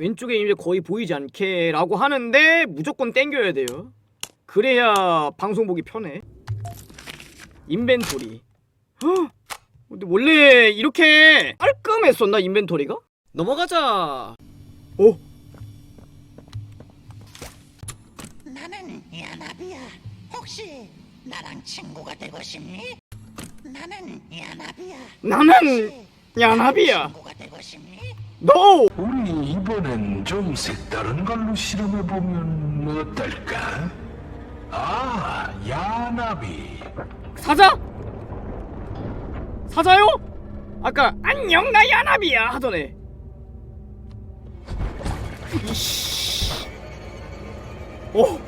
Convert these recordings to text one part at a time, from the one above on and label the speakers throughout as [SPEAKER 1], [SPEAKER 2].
[SPEAKER 1] 왼쪽에 이제 거의 보이지 않게 라고 하는데 무조건 땡겨야 돼요 그래야 방송 보기 편해 인벤토리 헉! 근데 원래 이렇게 깔끔했었나 인벤토리가? 넘어가자 오
[SPEAKER 2] 나는 야나비야. 혹시 나랑 친구가 되고 싶니? 나는 야나비야.
[SPEAKER 1] 나는 야나비야
[SPEAKER 2] 친구가 되고 싶니?
[SPEAKER 1] NO
[SPEAKER 3] 우리 이번엔 좀 색다른 걸로 실험해 보면 어떨까? 아, 야나비.
[SPEAKER 1] 사자? 사자요? 아까 안녕 나 야나비야 애 이씨 오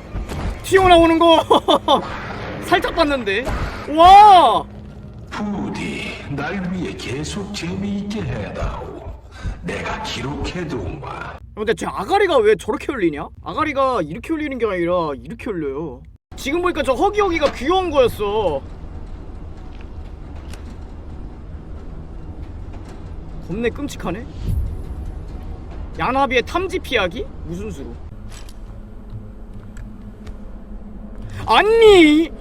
[SPEAKER 1] 튀어나오는 거 살짝 봤는데 와
[SPEAKER 3] 부디 날 위해 계속 재미있게 해다오. 내가 기록해둔 바.
[SPEAKER 1] 근데 제 아가리가 왜 저렇게 울리냐? 아가리가 이렇게 울리는 게 아니라 이렇게 울려요 지금 보니까 저 허기허기가 귀여운 거였어 겁내 끔찍하네 야나비의 탐지 피하기? 무슨 수로 아니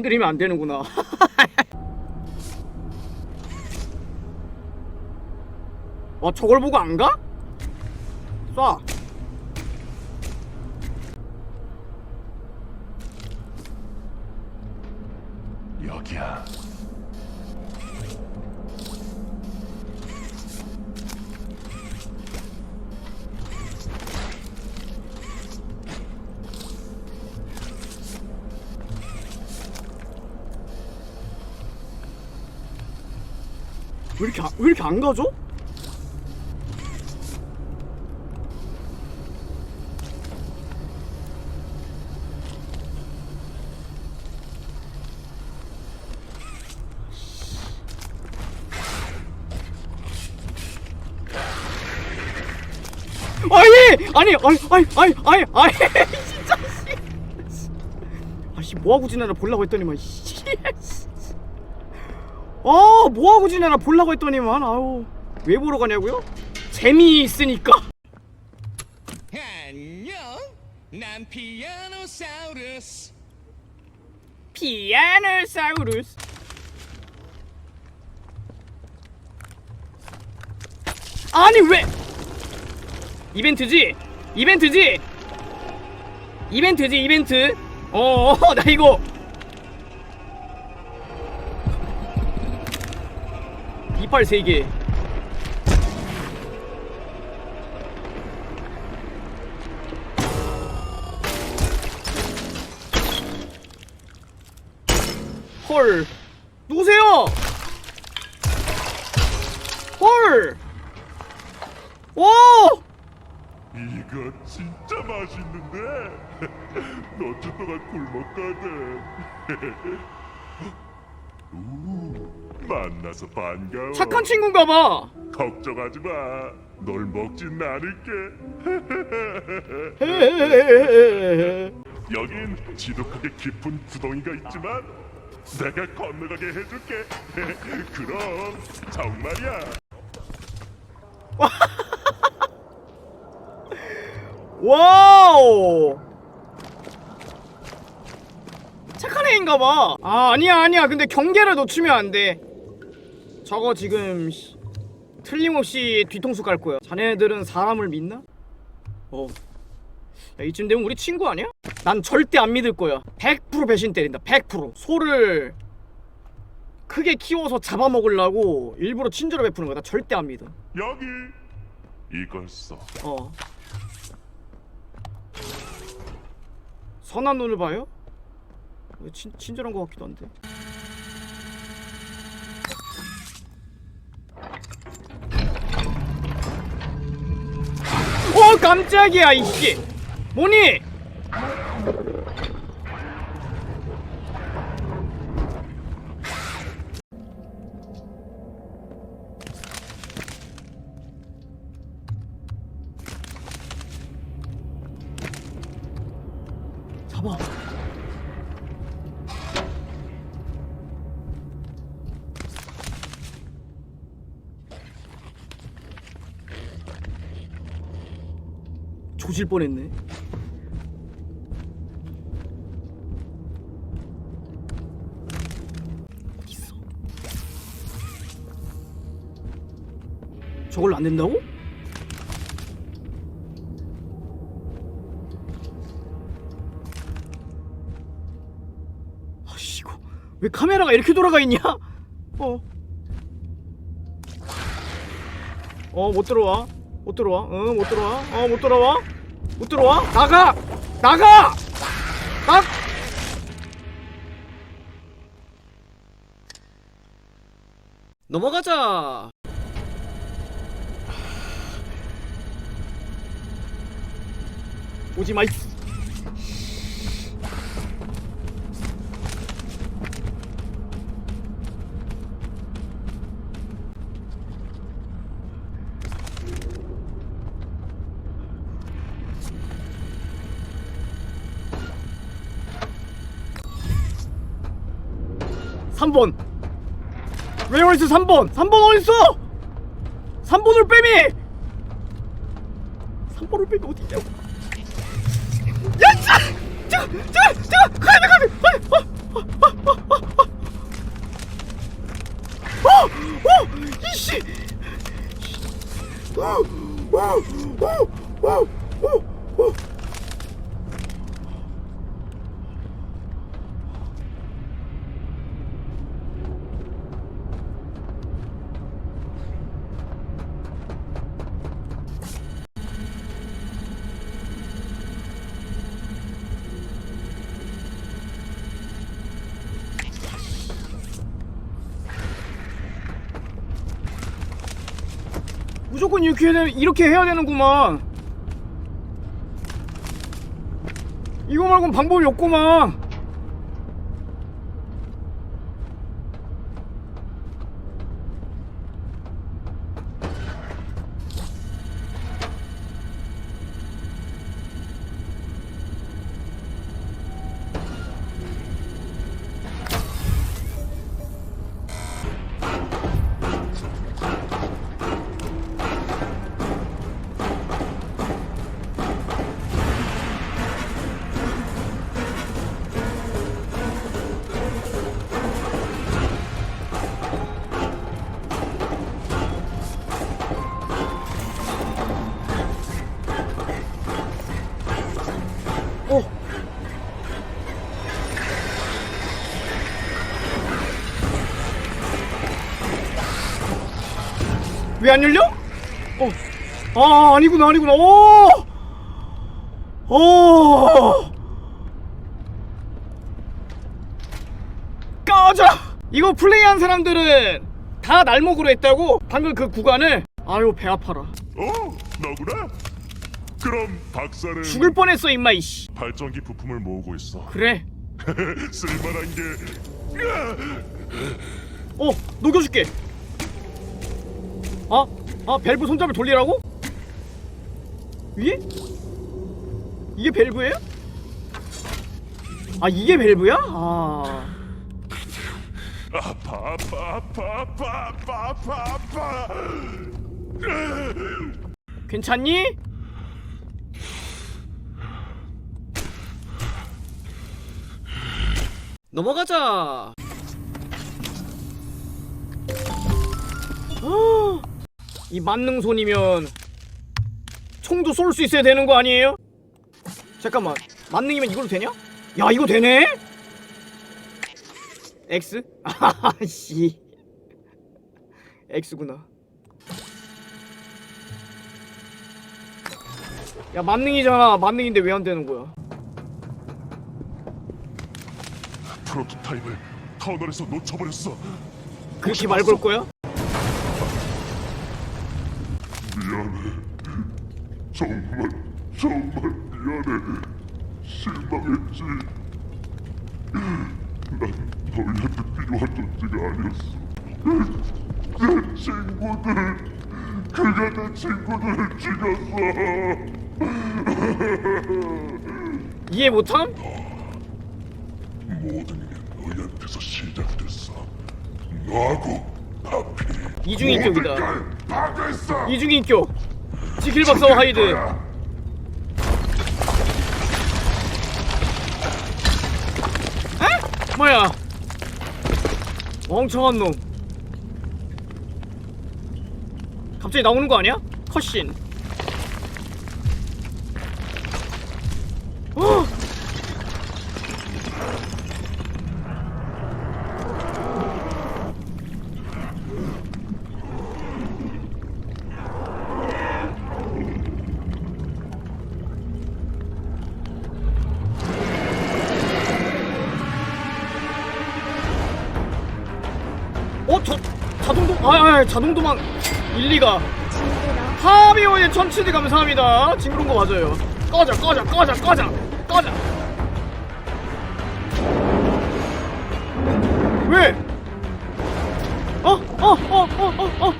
[SPEAKER 1] 건드리면 안 되는구나 어 저걸 보고 안 가? 쏴 왜 이렇게 안- 왜 이렇게 안 가죠? 아니 아니 아니 아니 아니 아니 아니 진짜 씨. 아씨 뭐하고 지내나 보려고 했더니만 씨. 아 뭐하고 지내나 보려고 했더니만 아우 왜 보러 가냐고요? 재미있으니까
[SPEAKER 4] 안녕. 난 피아노사우루스.
[SPEAKER 1] 피아노사우루스 아니 왜 이벤트지? 이벤트지? 이벤트지 이벤트 어나 이거 이빨 3개 헐 누구세요? 헐! 오!
[SPEAKER 5] 이거 진짜 맛있는데 몇주 동안 굶었거든 우, 만나서 반가워
[SPEAKER 1] 착한 친구인가 봐.
[SPEAKER 5] 걱정하지 마 널 먹진 않을게 여긴 지독하게 깊은 구덩이가 있지만 내가 건너가게 해줄게 그럼 정말이야
[SPEAKER 1] 와우! 착한 애인가 봐. 아, 아니야, 아니야. 근데 경계를 놓치면 안 돼. 저거 지금 씨, 틀림없이 뒤통수 깔 거야. 자네들은 사람을 믿나? 어. 야, 이쯤 되면 우리 친구 아니야? 난 절대 안 믿을 거야. 100% 배신 때린다. 100%. 소를 크게 키워서 잡아먹으려고 일부러 친절을 베푸는 거야. 나 절대 안 믿어.
[SPEAKER 5] 여기 이걸 써
[SPEAKER 1] 어. 선한 눈을 봐요? 왜 친, 친절한 것 같기도 한데. 깜짝이야 이씨. 뭐니 조질 뻔했네. 어딨어? 저걸로 안 된다고? 아씨 이거 왜 카메라가 이렇게 돌아가 있냐? 어. 어 못 들어와 못 들어와 응 못 들어와 어 못 들어와 못 들어와? 나가! 나가! 나? 넘어가자! 오지 마이 3번 왜 어딨어 3번 3번 어딨어 3번을 빼미 3번을 빼미 어디냐고 야 자! 자! 자! 자! 가야 돼 가야 돼 빨리 어! 어! 어! 어! 어! 어! 이씨 어! 어! 어! 어! 어! 어! 무조건 이렇게 해야, 되, 이렇게 해야 되는구만. 이거 말고는 방법이 없구만 왜 안 열려? 어. 아, 아니구나, 아니구나. 오! 오! 꺼져! 이거 플레이한 사람들은 다 날먹으로 했다고? 방금 그 구간을? 아유, 배 아파라.
[SPEAKER 5] 어? 너구나? 그럼 박사는
[SPEAKER 1] 죽을 뻔했어, 임마, 이씨.
[SPEAKER 5] 발전기 부품을 모으고 있어.
[SPEAKER 1] 그래.
[SPEAKER 5] 쓸만한 게
[SPEAKER 1] 어, 녹여줄게. 아, 아, 밸브 손잡이 돌리라고? 위에? 이게 밸브예요? 아, 이게 밸브야? 아,
[SPEAKER 5] 아파 아파 아파 아파 아파 아파 아파.
[SPEAKER 1] 괜찮니? 넘어가자. 이 만능 손이면 총도 쏠 수 있어야 되는 거 아니에요? 잠깐만, 만능이면 이걸로 되냐? 야, 이거 되네? X? 아씨, X구나. 야, 만능이잖아. 만능인데 왜 안 되는 거야?
[SPEAKER 5] 프로토타입을 터널에서 놓쳐버렸어.
[SPEAKER 1] 그렇게 말 걸 거야?
[SPEAKER 5] 미안해. 정말 정말 미안해. 실망했지. 난 너희한테 필요한 존재가 아니었어. 내 친구들, 그가 내 친구들을 죽였어.
[SPEAKER 1] 이해 못함?
[SPEAKER 5] 모든 게 너희한테서 시작됐어. 너하고 파피.
[SPEAKER 1] 이중인격이다. 이중인격 지킬 박사 하이드. 아? 뭐야? 멍청한 놈. 갑자기 나오는 거 아니야? 컷신. 아, 아 자동 도망 일리가 하비오의 천치드 감사합니다 징그러운 거 맞아요 꺼져 꺼져 꺼져 꺼져 꺼져 왜? 어? 어? 어? 어? 어? 어?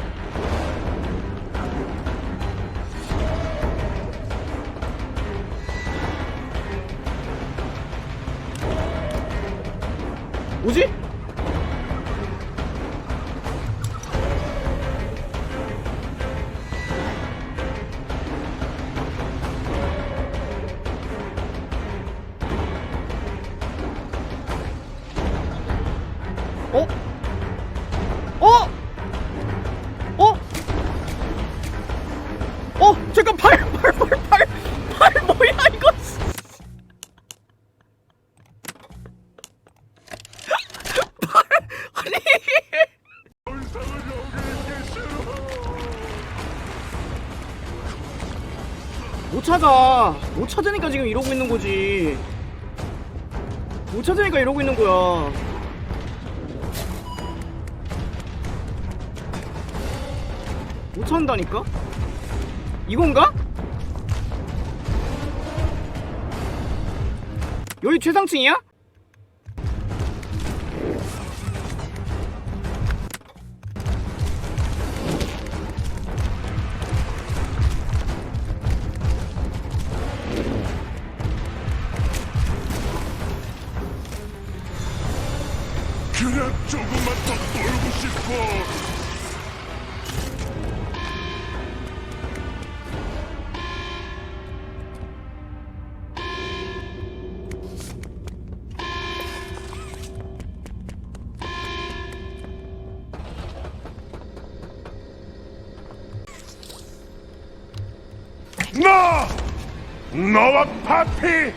[SPEAKER 1] 뭐지? 못 찾아. 못 찾으니까 지금 이러고 있는 거지. 못 찾으니까 이러고 있는 거야. 못 찾는다니까? 이건가? 여기 최상층이야?
[SPEAKER 5] 너! 너와 파피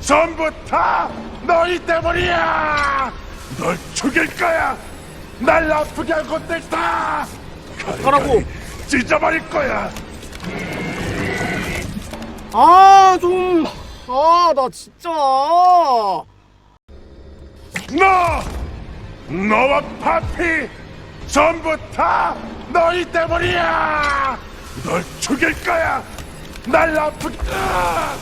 [SPEAKER 5] 전부 다 너희 때문이야! 널 죽일 거야! 날 아프게 한 것들 다!
[SPEAKER 1] 가라고.
[SPEAKER 5] 찢어버릴 거야!
[SPEAKER 1] 아, 좀. 아, 나 진짜.
[SPEAKER 5] 너! 너와 파피 전부 다 너희 때문이야! 널 죽일 거야! 날 아프게 아!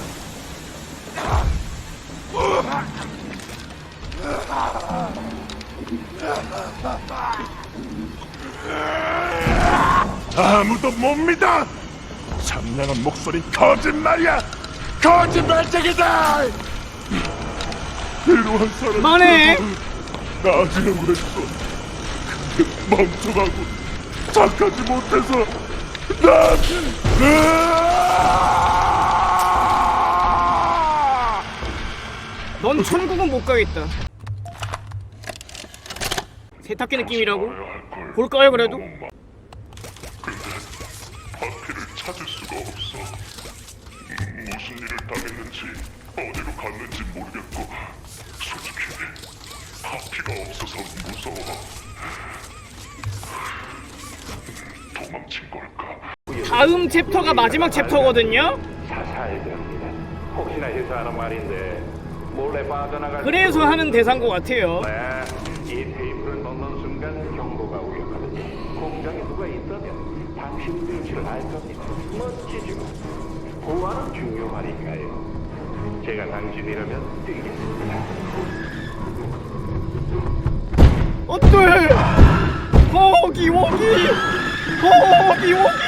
[SPEAKER 5] 아무도 못 믿어! 참량한 목소리 거짓말이야! 거짓말쟁이다! 필요한 사람
[SPEAKER 1] 그만해.
[SPEAKER 5] 나아지려고 했어. 근데 멍청하고 착하지 못해서!
[SPEAKER 1] 넌 천국은 못 가겠다. 세탁기 느낌이라고? 볼까요, 그래도?
[SPEAKER 5] 파피를 찾을 수가 없어. 무슨 일을 당했는지 어디로 갔는지 모르겠고 솔직히 파피가 없어서 무서워. 도망친 걸까?
[SPEAKER 1] 다음 챕터가 마지막 챕터거든요?
[SPEAKER 6] 됩니다. 혹시나 해서 하는 말인데 몰래 빠져나갈
[SPEAKER 1] 그래서 하는 대사인 것 같아요.
[SPEAKER 6] 네, 이 테이프를 넣는 순간 경고가 울려가는데 공장에 누가 있다면 당신 위치를 알 겁니다. 멋지죠? 보안은 중요하니까요. 제가 당신이라면 뛰겠습니다.
[SPEAKER 1] 어때? 거기, 거기! 거기, 거기!